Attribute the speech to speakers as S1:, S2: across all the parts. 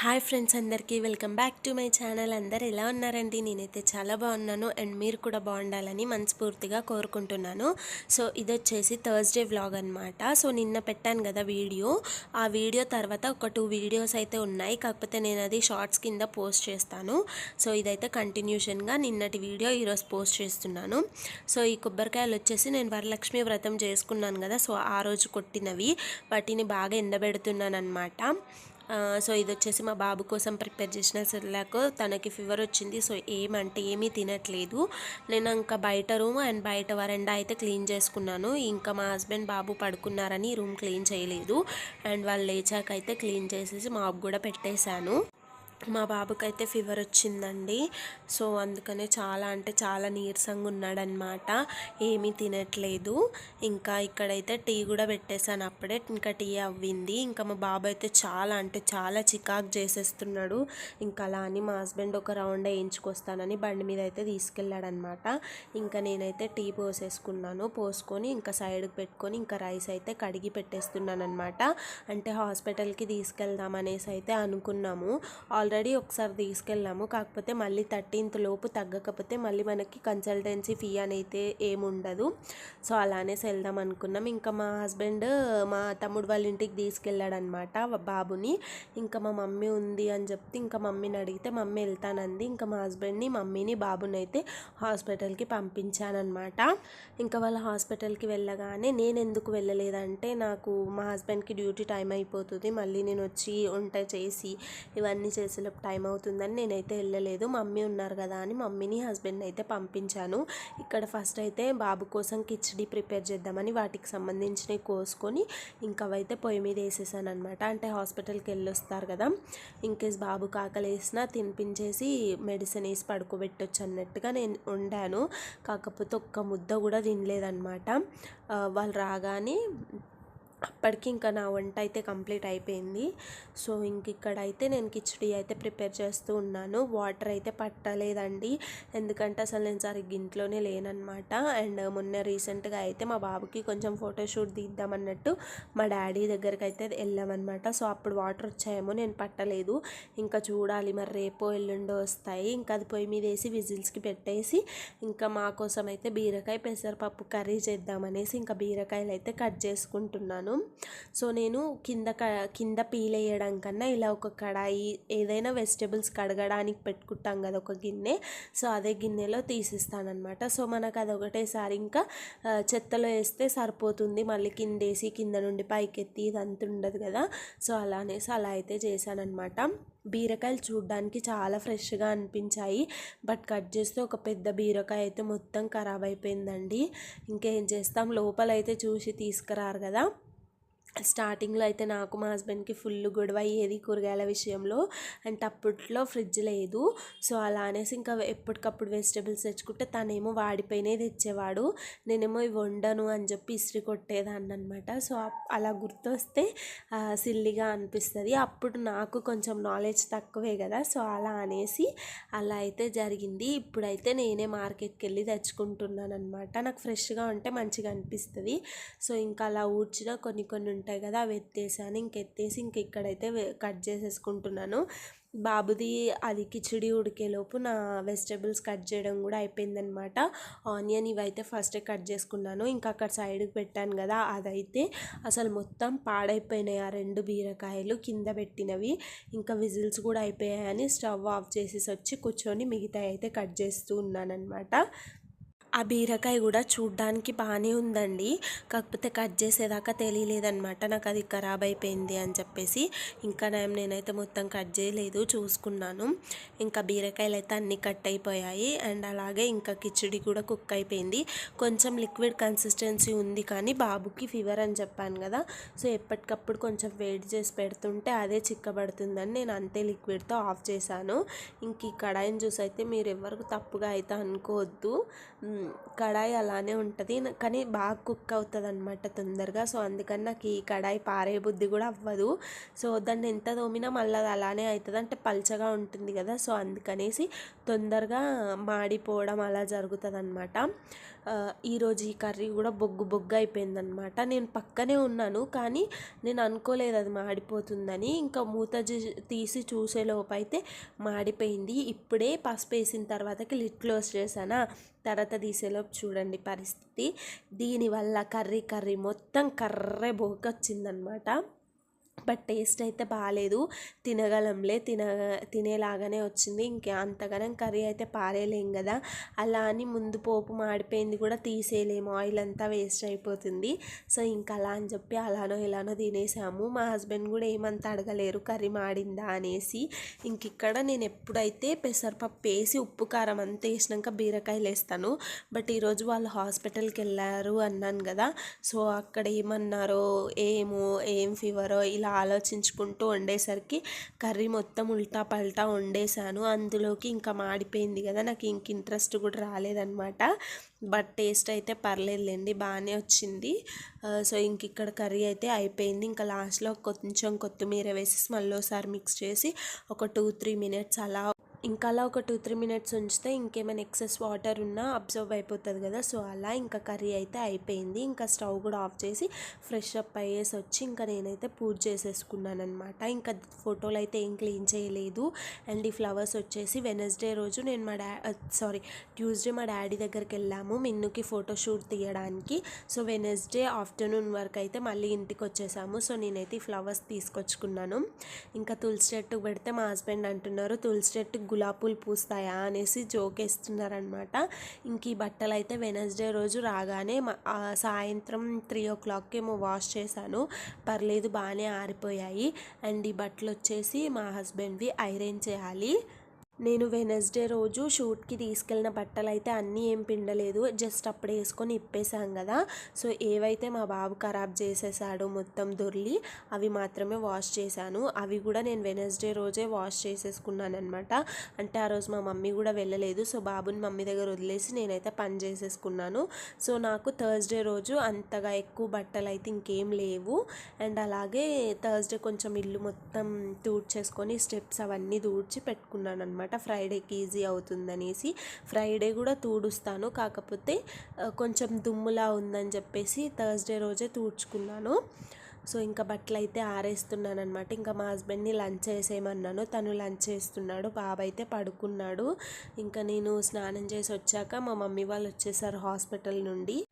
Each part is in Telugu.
S1: హాయ్ ఫ్రెండ్స్ అందరికీ welcome back to my channel. అందరు ఎలా ఉన్నారండి? నేనైతే చాలా బాగున్నాను అండ్ మీరు కూడా బాగుండాలని మనస్ఫూర్తిగా కోరుకుంటున్నాను. సో ఇది వచ్చేసి థర్స్డే వ్లాగ్ అనమాట సో నిన్న పెట్టాను కదా వీడియో. ఆ వీడియో తర్వాత ఒక టూ వీడియోస్ అయితే ఉన్నాయి. కాకపోతే నేను అది షార్ట్స్ కింద పోస్ట్ చేస్తాను. సో ఇదైతే కంటిన్యూషన్గా నిన్నటి వీడియో ఈరోజు పోస్ట్ చేస్తున్నాను. సో ఈ కొబ్బరికాయలు వచ్చేసి నేను వరలక్ష్మి వ్రతం చేసుకున్నాను కదా. సో ఆ రోజు కొట్టినవి. వాటిని బాగా ఎండబెడుతున్నాను అనమాట సో ఇది వచ్చేసి మా బాబు కోసం ప్రిపేర్ చేసిన సెర్లాక్ తనకి ఫీవర్ వచ్చింది. సో ఏమంటే ఏమీ తినట్లేదు. నేను ఇంకా బయట రూమ్ అండ్ బయట వరండా అయితే క్లీన్ చేసుకున్నాను. ఇంకా మా హస్బెండ్ బాబు పడుకున్నారని రూమ్ క్లీన్ చేయలేదు. అండ్ వాళ్ళు లేచాక అయితే క్లీన్ చేసేసి మాకు కూడా పెట్టేశాను. మా బాబుకైతే ఫీవర్ వచ్చిందండి. సో అందుకనే చాలా అంటే చాలా నీరసంగా ఉన్నాడనమాట ఏమీ తినట్లేదు. ఇంకా ఇక్కడైతే టీ కూడా పెట్టేశాను అప్పుడే. ఇంకా టీ అవ్వింది. ఇంకా మా బాబు అయితే చాలా అంటే చాలా చికాకు చేసేస్తున్నాడు. ఇంకా అలా అని మా హస్బెండ్ ఒక రౌండ్ వేయించుకొస్తానని బండి మీద అయితే తీసుకెళ్ళాడనమాట ఇంకా నేనైతే టీ పోసేసుకున్నాను. పోసుకొని ఇంకా సైడ్కి పెట్టుకొని ఇంకా రైస్ అయితే కడిగి పెట్టేస్తున్నాను అనమాట అంటే హాస్పిటల్కి తీసుకెళ్దాం అనేసి అయితే అనుకున్నాము. ఆల్రెడీ ఒకసారి తీసుకెళ్ళాము. కాకపోతే మళ్ళీ థర్టీన్త్ లోపు తగ్గకపోతే మళ్ళీ మనకి కన్సల్టెన్సీ ఫీ అనైతే ఏముండదు. సో అలానే వెళ్దాం అనుకున్నాం. ఇంకా మా హస్బెండ్ మా తమ్ముడు వాళ్ళ ఇంటికి తీసుకెళ్ళాడనమాట బాబుని. ఇంకా మా మమ్మీ ఉంది అని చెప్తే ఇంకా మమ్మీని అడిగితే మమ్మీ వెళ్తానంది. ఇంకా మా హస్బెండ్ని మమ్మీని బాబుని అయితే హాస్పిటల్కి పంపించానమాట ఇంకా వాళ్ళ హాస్పిటల్కి వెళ్ళగానే నేను ఎందుకు వెళ్ళలేదంటే నాకు మా హస్బెండ్కి డ్యూటీ టైం అయిపోతుంది. మళ్ళీ నేను వచ్చి వంట చేసి ఇవన్నీ చేసి చేసేలోపు టైం అవుతుందని నేనైతే వెళ్ళలేదు. మమ్మీ ఉన్నారు కదా అని మమ్మీని హస్బెండ్ అయితే పంపించాను. ఇక్కడ ఫస్ట్ అయితే బాబు కోసం కిచడీ ప్రిపేర్ చేద్దామని వాటికి సంబంధించినవి కోసుకొని ఇంకా అవైతే పొయ్యి మీద వేసేసాను అనమాట అంటే హాస్పిటల్కి వెళ్ళి వస్తారు కదా ఇన్కేస్ బాబు కాకలు వేసినా తినిపించేసి మెడిసిన్ వేసి పడుకోబెట్టొచ్చు అన్నట్టుగా నేను వండాను. కాకపోతే ఒక్క ముద్ద కూడా తినలేదన్నమాట. వాళ్ళు రాగానే అప్పటికి ఇంకా నా వంట అయితే కంప్లీట్ అయిపోయింది. సో ఇంక ఇక్కడైతే నేను కిచడీ అయితే ప్రిపేర్ చేస్తూ ఉన్నాను. వాటర్ అయితే పట్టలేదండి. ఎందుకంటే అసలు నేను సరిగ్గా ఇంట్లోనే లేనన్నమాట. అండ్ మొన్న రీసెంట్గా అయితే మా బాబుకి కొంచెం ఫోటోషూట్ తీద్దామన్నట్టు మా డాడీ దగ్గరికి అయితే వెళ్ళామన్నమాట. సో అప్పుడు వాటర్ వచ్చాయేమో నేను పట్టలేదు. ఇంకా చూడాలి మరి రేపో ఎల్లుండో వస్తాయి. ఇంకా అది పొయ్యి మీద వేసి విజిల్స్కి పెట్టేసి ఇంకా మా కోసం అయితే బీరకాయ పెసరపప్పు కర్రీ చేద్దామనేసి ఇంకా బీరకాయలు అయితే కట్ చేసుకుంటున్నాను. సో నేను కింద క కింద పీల్ వేయడం కన్నా ఇలా ఒక కడాయి ఏదైనా వెజిటేబుల్స్ కడగడానికి పెట్టుకుంటాం కదా ఒక గిన్నె. సో అదే గిన్నెలో తీసిస్తానమాట సో మనకు అది ఒకటేసారి ఇంకా చెత్తలో వేస్తే సరిపోతుంది. మళ్ళీ కిందేసి కింద నుండి పైకెత్తి ఇదంతా ఉండదు కదా. సో అలా అనేసి అలా అయితే చేశానమాట బీరకాయలు చూడడానికి చాలా ఫ్రెష్గా అనిపించాయి. బట్ కట్ చేస్తే ఒక పెద్ద బీరకాయ అయితే మొత్తం ఖరాబ్ అయిపోయిందండి. ఇంకేం చేస్తాం? లోపల అయితే చూసి తీసుకురారు కదా. స్టార్టింగ్లో అయితే నాకు మా హస్బెండ్కి ఫుల్ గొడవ అయ్యేది కూరగాయల విషయంలో. అంటే అప్పట్లో ఫ్రిడ్జ్ లేదు. సో అలా అనేసి ఇంకా ఎప్పటికప్పుడు వెజిటేబుల్స్ తెచ్చుకుంటే తనేమో వాడిపోయినే తెచ్చేవాడు. నేనేమో ఇవి వండను అని చెప్పి ఇస్త్రీ కొట్టేదాన్ని అనమాట సో అలా గుర్తొస్తే సిల్లిగా అనిపిస్తుంది. అప్పుడు నాకు కొంచెం నాలెడ్జ్ తక్కువే కదా. సో అలా అనేసి అలా అయితే జరిగింది. ఇప్పుడైతే నేనే మార్కెట్కి వెళ్ళి తెచ్చుకుంటున్నాను అనమాట నాకు ఫ్రెష్గా ఉంటే మంచిగా అనిపిస్తుంది. సో ఇంకా అలా ఊడ్చిన కొన్ని కొన్ని ఉంటాయి కదా అవి ఎత్తేసాను ఇంకెత్తేసి ఇంక ఇక్కడైతే కట్ చేసేసుకుంటున్నాను. బాబుది అది కిచిడి ఉడికేలోపు నా వెజిటేబుల్స్ కట్ చేయడం కూడా అయిపోయిందనమాట. ఆనియన్ ఇవైతే ఫస్ట్ కట్ చేసుకున్నాను. ఇంకా అక్కడ సైడ్కి పెట్టాను కదా అదైతే అసలు మొత్తం పాడైపోయినాయి ఆ రెండు బీరకాయలు కింద పెట్టినవి. ఇంకా విజిల్స్ కూడా అయిపోయాయని స్టవ్ ఆఫ్ చేసేసి వచ్చి కూర్చొని మిగతా అయితే కట్ చేస్తూ ఉన్నానమాట ఆ బీరకాయ కూడా చూడ్డానికి బాగానే ఉందండి. కాకపోతే కట్ చేసేదాకా తెలియలేదనమాట నాకు అది ఖరాబ్ అయిపోయింది అని చెప్పేసి ఇంకా నేను నేనైతే మొత్తం కట్ చేయలేదు చూసుకున్నాను. ఇంకా బీరకాయలు అయితే అన్నీ కట్ అయిపోయాయి. అండ్ అలాగే ఇంకా కిచిడి కూడా కుక్ అయిపోయింది. కొంచెం లిక్విడ్ కన్సిస్టెన్సీ ఉంది కానీ బాబుకి ఫీవర్ అని చెప్పాను కదా సో ఎప్పటికప్పుడు కొంచెం వేడి చేసి పెడుతుంటే అదే చిక్కబడుతుందని నేను అంతే లిక్విడ్తో ఆఫ్ చేశాను. ఇంక ఈ కడాయిని చూసి అయితే మీరు ఎవరికి తప్పుగా అయితే అనుకోవద్దు. కడాయి అలానే ఉంటుంది. కానీ బాగా కుక్ అవుతుంది అనమాట తొందరగా. సో అందుకని నాకు ఈ కడాయి పారే బుద్ధి కూడా అవ్వదు. సో దాన్ని ఎంత తోమినా మళ్ళీ అది అలానే అవుతుంది అంటే పల్చగా ఉంటుంది కదా. సో అందుకనేసి తొందరగా మాడిపోవడం అలా జరుగుతుంది అనమాట ఈరోజు ఈ కర్రీ కూడా బొగ్గు బొగ్గు అయిపోయిందనమాట నేను పక్కనే ఉన్నాను కానీ నేను అనుకోలేదు అది మాడిపోతుందని. ఇంకా మూత తీసి చూసేలోపు అయితే మాడిపోయింది. ఇప్పుడే పసుపు వేసిన తర్వాతకి లిట్ క్లోజ్ చేశానా? తర్వాత తీసేలోపు చూడండి పరిస్థితి. దీనివల్ల కర్రీ కర్రీ మొత్తం కర్రే బొగ్గొచ్చిందనమాట బట్ టేస్ట్ అయితే బాగాలేదు తినగలంలే తిన తినేలాగానే వచ్చింది. ఇంకా అంతగానం కర్రీ అయితే పారేయలేం కదా అలా అని ముందు పోపు మాడిపోయింది కూడా తీసేయలేము. ఆయిల్ అంతా వేస్ట్ అయిపోతుంది. సో ఇంకా అలా అని చెప్పి అలానో ఇలానో తినేసాము. మా హస్బెండ్ కూడా ఏమంత అడగలేరు కర్రీ మాడిందా అనేసి. ఇంక ఇక్కడ నేను ఎప్పుడైతే పెసరపప్పు వేసి ఉప్పు కారం అంతా వేసినాక బీరకాయలు వేస్తాను. బట్ ఈరోజు వాళ్ళు హాస్పిటల్కి వెళ్ళారు అన్నాను కదా సో అక్కడ ఏమన్నారో ఏమో ఏం ఫీవరో ఇలా ఆలోచించుకుంటూ వండేసరికి కర్రీ మొత్తం ఉల్టా పల్టా వండేసాను అందులోకి ఇంకా మాడిపోయింది కదా నాకు ఇంక ఇంట్రెస్ట్ కూడా రాలేదనమాట బట్ టేస్ట్ అయితే పర్లేదులేండి బాగానే వచ్చింది. సో ఇంక ఇక్కడ కర్రీ అయితే అయిపోయింది. ఇంకా లాస్ట్లో కొంచెం కొత్తిమీర వేసి మళ్ళీ ఒకసారి మిక్స్ చేసి ఒక టూ త్రీ మినిట్స్ అలా ఇంకా అలా ఒక టూ త్రీ మినిట్స్ ఉంచితే ఇంకేమైనా ఎక్సెస్ వాటర్ ఉన్నా అబ్జర్వ్ అయిపోతుంది కదా. సో అలా ఇంకా కర్రీ అయితే అయిపోయింది. ఇంకా స్టవ్ కూడా ఆఫ్ చేసి ఫ్రెష్ అప్ అయ్యేసి వచ్చి ఇంకా నేనైతే పూజ చేసేసుకున్నాను అనమాట ఇంకా ఫోటోలు అయితే ఏం క్లీన్ చేయలేదు. అండ్ ఈ ఫ్లవర్స్ వచ్చేసి వెనస్డే రోజు నేను మా డా సారీ ట్యూస్డే మా డాడీ దగ్గరికి వెళ్ళాము మిన్నుకి ఫోటోషూట్ తీయడానికి. సో వెనస్డే ఆఫ్టర్నూన్ వరకు అయితే మళ్ళీ ఇంటికి వచ్చేసాము. సో నేనైతే ఈ ఫ్లవర్స్ తీసుకొచ్చుకున్నాను. ఇంకా తులసి చెట్టు పెడితే మా హస్బెండ్ అంటున్నారు తులసి చెట్టు గులాబీలు పూస్తాయా అనేసి జోకేస్తున్నారనమాట ఇంక ఈ బట్టలు అయితే వెనస్డే రోజు రాగానే సాయంత్రం త్రీ ఓ క్లాక్కి ఏమో వాష్ చేశాను. పర్లేదు బాగానే ఆరిపోయాయి. అండ్ ఈ బట్టలు వచ్చేసి మా హస్బెండ్వి ఐరన్ చేయాలి. నేను వెనస్డే రోజు షూట్కి తీసుకెళ్ళిన బట్టలు అయితే అన్నీ ఏం పిండలేదు. జస్ట్ అప్పుడు వేసుకొని ఇప్పేసాం కదా. సో ఏవైతే మా బాబు ఖరాబ్ చేసేసాడో మొత్తం దొర్లి అవి మాత్రమే వాష్ చేశాను. అవి కూడా నేను వెనస్డే రోజే వాష్ చేసేసుకున్నాను అనమాట అంటే ఆ రోజు మా మమ్మీ కూడా వెళ్ళలేదు. సో బాబుని మమ్మీ దగ్గర వదిలేసి నేనైతే పని చేసేసుకున్నాను. సో నాకు థర్స్డే రోజు అంతగా ఎక్కువ బట్టలు అయితే ఇంకేం లేవు. అండ్ అలాగే థర్స్డే కొంచెం ఇల్లు మొత్తం తూడ్చేసుకొని స్టెప్స్ అవన్నీ తూడ్చి పెట్టుకున్నాను అనమాట ఫ్రైడేకి ఈజీ అవుతుందనేసి ఫ్రైడే కూడా తూడుస్తాను. కాకపోతే కొంచెం దుమ్ములా ఉందని చెప్పేసి థర్స్డే రోజే తూడ్చుకున్నాను. సో ఇంకా బట్టలు అయితే ఆరేస్తున్నాను అనమాట ఇంకా మా హస్బెండ్ని లంచ్ చేసేయమన్నాను. తను లంచ్ చేస్తున్నాడు బాబు అయితే పడుకున్నాడు. ఇంకా నేను స్నానం చేసి వచ్చాక మా మమ్మీ వాళ్ళు వచ్చేసారు హాస్పిటల్ నుండి.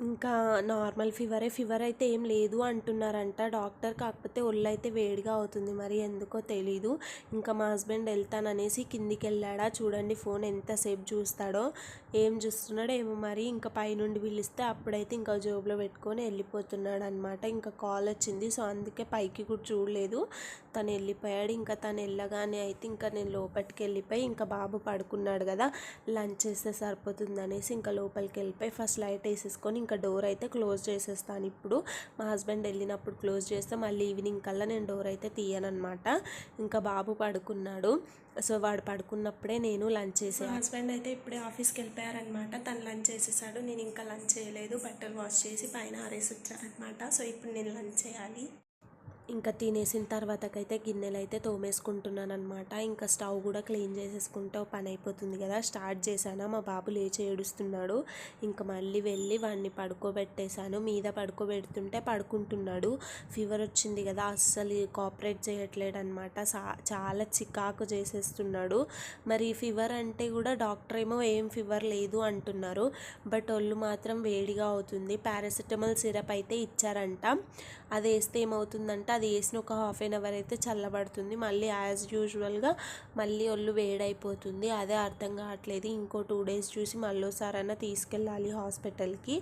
S1: ఇంకా నార్మల్ ఫీవరే ఫీవర్ అయితే ఏం లేదు అంటున్నారంట. డాక్టర్ కాకపోతే ఒళ్ళు అయితే వేడిగా అవుతుంది మరి ఎందుకో తెలీదు. ఇంకా మా హస్బెండ్ వెళ్తాననేసి కిందికి వెళ్ళాడా చూడండి ఫోన్ ఎంతసేపు చూస్తాడో. ఏం చూస్తున్నాడో ఏమో మరి. ఇంకా పైనుండి పిలిస్తే అప్పుడైతే ఇంకా జోబులో పెట్టుకొని వెళ్ళిపోతున్నాడు అనమాట ఇంకా కాల్ వచ్చింది. సో అందుకే పైకి కూడా చూడలేదు. తను వెళ్ళిపోయాడు. ఇంకా తను వెళ్ళగానే అయితే ఇంకా నేను లోపలికి వెళ్ళిపోయి ఇంకా బాబు పడుకున్నాడు కదా లంచ్ చేస్తే సరిపోతుంది అనేసి ఇంకా లోపలికి వెళ్ళిపోయి ఫస్ట్ లైట్ వేసేసుకొని ఇంకా డోర్ అయితే క్లోజ్ చేసేస్తాను. ఇప్పుడు మా హస్బెండ్ వెళ్ళినప్పుడు క్లోజ్ చేస్తే మళ్ళీ ఈవినింగ్ కల్లా నేను డోర్ అయితే తీయనమాట ఇంకా బాబు పడుకున్నాడు. సో వాడు పడుకున్నప్పుడే నేను లంచ్ చేసే హస్బెండ్ అయితే ఇప్పుడే ఆఫీస్కి వెళ్ళిపోయారనమాట తను లంచ్ చేసేసాడు. నేను ఇంకా లంచ్ చేయలేదు. బట్టలు వాష్ చేసి పైన ఆరేసి వచ్చారనమాట సో ఇప్పుడు నేను లంచ్ చేయాలి. ఇంకా తినేసిన తర్వాతకైతే గిన్నెలు అయితే తోమేసుకుంటున్నాను అనమాట ఇంకా స్టవ్ కూడా క్లీన్ చేసేసుకుంటే పని అయిపోతుంది కదా. స్టార్ట్ చేశాను మా బాబు లేచి ఏడుస్తున్నాడు. ఇంకా మళ్ళీ వెళ్ళి వాడిని పడుకోబెట్టేశాను. మీద పడుకోబెడుతుంటే పడుకుంటున్నాడు. ఫీవర్ వచ్చింది కదా అస్సలు కోఆపరేట్ చేయట్లేడు అనమాట చాలా చికాకు చేసేస్తున్నాడు. మరి ఫీవర్ అంటే కూడా డాక్టర్ ఏమో ఏం ఫీవర్ లేదు అంటున్నారు. బట్ ఒళ్ళు మాత్రం వేడిగా అవుతుంది. పారాసిటమాల్ సిరప్ అయితే ఇచ్చారంట. అది వేస్తే ఏమవుతుందంటే అది వేసిన ఒక హాఫ్ అన్ అవర్ అయితే చల్లబడుతుంది. మళ్ళీ యాజ్ యూజువల్గా మళ్ళీ ఒళ్ళు వేడైపోతుంది. అదే అర్థం కావట్లేదు. ఇంకో టూ డేస్ చూసి మళ్ళీసారైనా తీసుకెళ్ళాలి హాస్పిటల్కి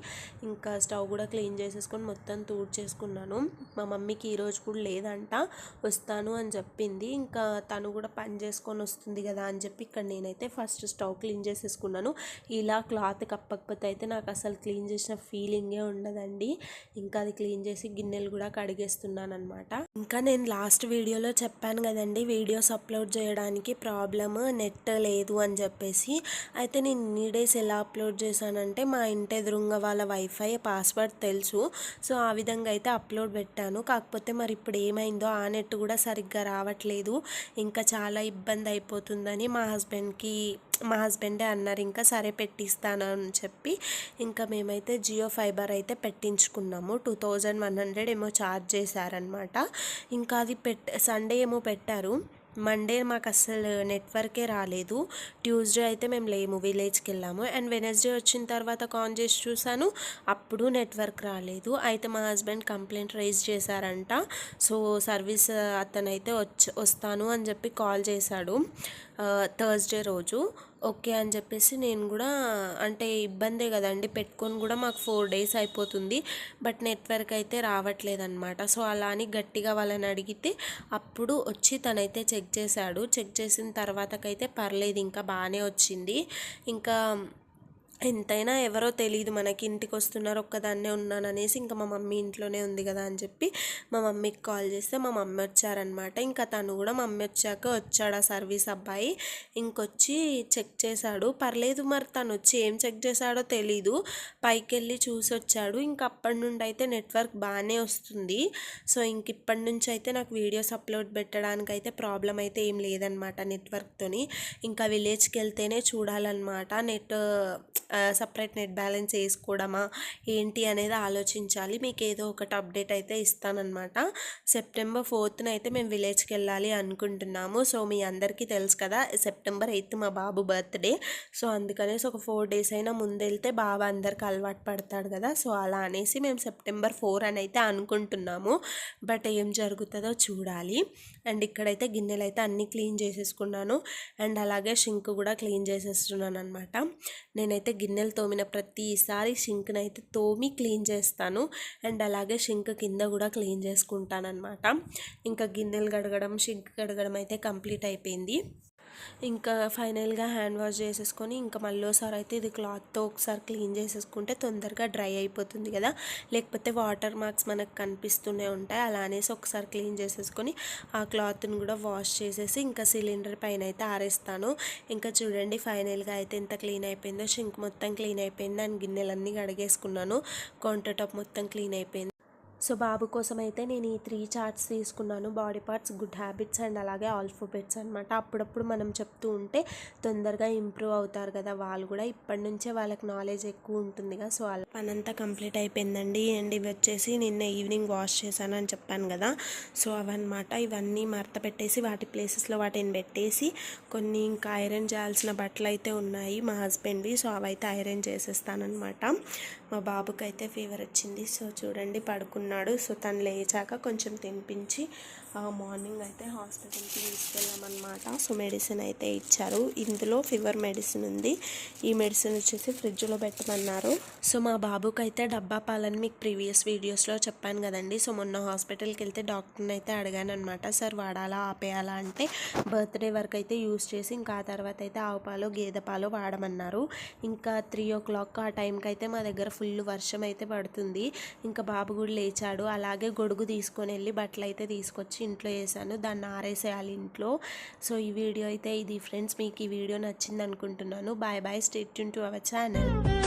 S1: ఇంకా స్టవ్ కూడా క్లీన్ చేసేసుకొని మొత్తం చేసుకున్నాను మా మమ్మీకి ఈరోజు కూడా లేదంట. వస్తాను అని చెప్పింది. ఇంకా తను కూడా పని చేసుకొని వస్తుంది కదా అని చెప్పి ఇక్కడ నేనైతే ఫస్ట్ స్టవ్ క్లీన్ చేసేసుకున్నాను. ఇలా క్లాత్ కప్పకపోతే అయితే నాకు అసలు క్లీన్ చేసిన ఫీలింగే ఉండదండి. ఇంకా అది క్లీన్ చేసి గిన్నెలు కూడా కడిగేస్తున్నాను అనమాట ఇంకా నేను లాస్ట్ వీడియోలో చెప్పాను కదండి వీడియోస్ అప్లోడ్ చేయడానికి ప్రాబ్లమ్ నెట్ లేదు అని చెప్పేసి. అయితే నేను ఎన్ని డేస్ ఎలా అప్లోడ్ చేశానంటే మా ఇంటి ఎదురుంగ వాళ్ళ వైఫై పాస్వర్డ్ తెలుసు. సో ఆ విధంగా అయితే అప్లోడ్ పెట్టాను. కాకపోతే మరి ఇప్పుడు ఏమైందో ఆ నెట్ కూడా సరిగ్గా రావట్లేదు. ఇంకా చాలా ఇబ్బంది అయిపోతుందని మా హస్బెండ్కి మా హస్బెండే అన్నారు ఇంకా సరే పెట్టిస్తాను అని చెప్పి ఇంకా మేమైతే జియో ఫైబర్ అయితే పెట్టించుకున్నాము. టూ థౌజండ్ వన్ హండ్రెడ్ ఏమో ఛార్జ్ చేశారనమాట ఇంకా అది పెట్ సండే ఏమో పెట్టారు. మండే మాకు అస్సలు నెట్వర్కే రాలేదు. ట్యూస్డే అయితే మేము లేము విలేజ్కి వెళ్ళాము అండ్ వెనస్డే వచ్చిన తర్వాత కాల్ చేసి చూసాను అప్పుడు నెట్వర్క్ రాలేదు. అయితే మా హస్బెండ్ కంప్లైంట్ రైజ్ చేశారంట. సో సర్వీస్ అతనైతే వచ్చి వస్తాను అని చెప్పి కాల్ చేశాడు. థర్స్డే రోజు. ఓకే అని చెప్పేసి నేను కూడా అంటే ఇబ్బందే కదండి పెట్టుకొని కూడా మాకు ఫోర్ డేస్ అయిపోతుంది. బట్ నెట్వర్క్ అయితే రావట్లేదు అనమాట సో అలా అని గట్టిగా వాళ్ళని అడిగితే అప్పుడు వచ్చి తనైతే చెక్ చేశాడు. చెక్ చేసిన తర్వాతకైతే పర్లేదు ఇంకా బాగానే వచ్చింది. ఇంకా ఎంతైనా ఎవరో తెలియదు మనకి ఇంటికి వస్తున్నారు ఒక్కదాన్నే ఉన్నాను అనేసి ఇంకా మా మమ్మీ ఇంట్లోనే ఉంది కదా అని చెప్పి మా మమ్మీకి కాల్ చేస్తే మా మమ్మీ వచ్చారనమాట. ఇంకా తను కూడా మమ్మీ వచ్చాక వచ్చాడు ఆ సర్వీస్ అబ్బాయి. ఇంకొచ్చి చెక్ చేశాడు. పర్లేదు మరి తను వచ్చి ఏం చెక్ చేశాడో తెలీదు. పైకి వెళ్ళి చూసి వచ్చాడు. ఇంకా అప్పటి నుండి అయితే నెట్వర్క్ బాగానే వస్తుంది. సో ఇంక ఇప్పటి నుంచి అయితే నాకు వీడియోస్ అప్లోడ్ పెట్టడానికి అయితే ప్రాబ్లం అయితే ఏం లేదనమాట నెట్వర్క్తోని ఇంకా విలేజ్కి వెళ్తేనే చూడాలన్నమాట నెట్ సపరేట్ నెట్ బ్యాలెన్స్ వేసుకోవడమా ఏంటి అనేది ఆలోచించాలి. మీకు ఏదో ఒకటి అప్డేట్ అయితే ఇస్తానన్నమాట. సెప్టెంబర్ ఫోర్త్న అయితే మేము విలేజ్కి వెళ్ళాలి అనుకుంటున్నాము. సో మీ అందరికీ తెలుసు కదా సెప్టెంబర్ ఎయిత్ మా బాబు బర్త్డే సో అందుకనేసి ఒక ఫోర్ డేస్ అయినా ముందు వెళ్తే బాబు అందరికి అలవాటు పడతాడు కదా. సో అలా అనేసి మేము సెప్టెంబర్ ఫోర్ అని అయితే అనుకుంటున్నాము. బట్ ఏం జరుగుతుందో చూడాలి. అండ్ ఇక్కడైతే గిన్నెలు అయితే అన్నీ క్లీన్ చేసేసుకున్నాను. అండ్ అలాగే షింక్ కూడా క్లీన్ చేసేస్తున్నాను అనమాట నేనైతే గిన్నెలు తోమిన ప్రతిసారి షింక్ని అయితే తోమి క్లీన్ చేస్తాను. అండ్ అలాగే షింక్ కింద కూడా క్లీన్ చేసుకుంటానమాట ఇంకా గిన్నెలు కడగడం షింక్ కడగడం అయితే కంప్లీట్ అయిపోయింది. ఇంకా ఫైనల్గా హ్యాండ్ వాష్ చేసేసుకొని ఇంకా మళ్ళీ ఒకసారి అయితే ఇది క్లాత్తో ఒకసారి క్లీన్ చేసేసుకుంటే తొందరగా డ్రై అయిపోతుంది కదా. లేకపోతే వాటర్ మార్క్స్ మనకు కనిపిస్తూనే ఉంటాయి. అలా అనేసి ఒకసారి క్లీన్ చేసేసుకొని ఆ క్లాత్ని కూడా వాష్ చేసేసి ఇంకా సిలిండర్ పైన అయితే ఆరేస్తాను. ఇంకా చూడండి ఫైనల్గా అయితే ఎంత క్లీన్ అయిపోయిందో. షింక్ మొత్తం క్లీన్ అయిపోయింది. అండ్ గిన్నెలన్నీ కడిగేసుకున్నాను. కౌంటర్ టాప్ మొత్తం క్లీన్ అయిపోయింది. సో బాబు కోసం అయితే నేను ఈ త్రీ చార్ట్స్ తీసుకున్నాను. Body parts good habits and అలాగే ఆల్ఫోబెట్స్ అనమాట అప్పుడప్పుడు మనం చెప్తూ ఉంటే తొందరగా ఇంప్రూవ్ అవుతారు కదా. వాళ్ళు కూడా ఇప్పటి నుంచే వాళ్ళకి నాలెడ్జ్ ఎక్కువ ఉంటుంది కదా. సో వాళ్ళ పనంతా కంప్లీట్ అయిపోయిందండి. అండ్ ఇవి వచ్చేసి నిన్న ఈవినింగ్ వాష్ చేశాను అని చెప్పాను కదా. సో అవన్నమాట. ఇవన్నీ మరత పెట్టేసి వాటి ప్లేసెస్లో వాటిని పెట్టేసి కొన్ని ఇంకా ఐరన్ చేయాల్సిన బట్టలు అయితే ఉన్నాయి మా హస్బెండ్వి. సో అవైతే ఐరన్ చేసేస్తానమాట మా బాబుకి అయితే ఫీవర్ వచ్చింది. సో చూడండి పడుకున్న పడుకున్నాడు సో తను లేచాక కొంచెం తినిపించి మార్నింగ్ అయితే హాస్పిటల్కి తీసుకెళ్ళామన్నమాట. సో మెడిసిన్ అయితే ఇచ్చారు. ఇందులో ఫీవర్ మెడిసిన్ ఉంది. ఈ మెడిసిన్ వచ్చేసి ఫ్రిడ్జ్లో పెట్టమన్నారు. సో మా బాబుకి అయితే డబ్బా పాలని మీకు ప్రీవియస్ వీడియోస్లో చెప్పాను కదండి. సో మొన్న హాస్పిటల్కి వెళ్తే డాక్టర్ని అయితే అడిగాను అనమాట సార్ వాడాలా ఆపేయాలా? అంటే బర్త్డే వరకు అయితే యూస్ చేసి ఇంకా ఆ తర్వాత అయితే ఆవు పాలు గేదె పాలు వాడమన్నారు. ఇంకా త్రీ ఓ క్లాక్ ఆ టైంకి అయితే మా దగ్గర ఫుల్ వర్షం అయితే పడుతుంది. ఇంకా బాబు కూడా లేచి వచ్చాడు అలాగే గొడుగు తీసుకొని వెళ్ళి బట్టలు అయితే తీసుకొచ్చి ఇంట్లో వేసాను దాన్ని ఆరేసేయాలి ఇంట్లో. సో ఈ వీడియో అయితే ఇది. ఫ్రెండ్స్ మీకు ఈ వీడియో నచ్చింది అనుకుంటున్నాను bye bye. State to our channel.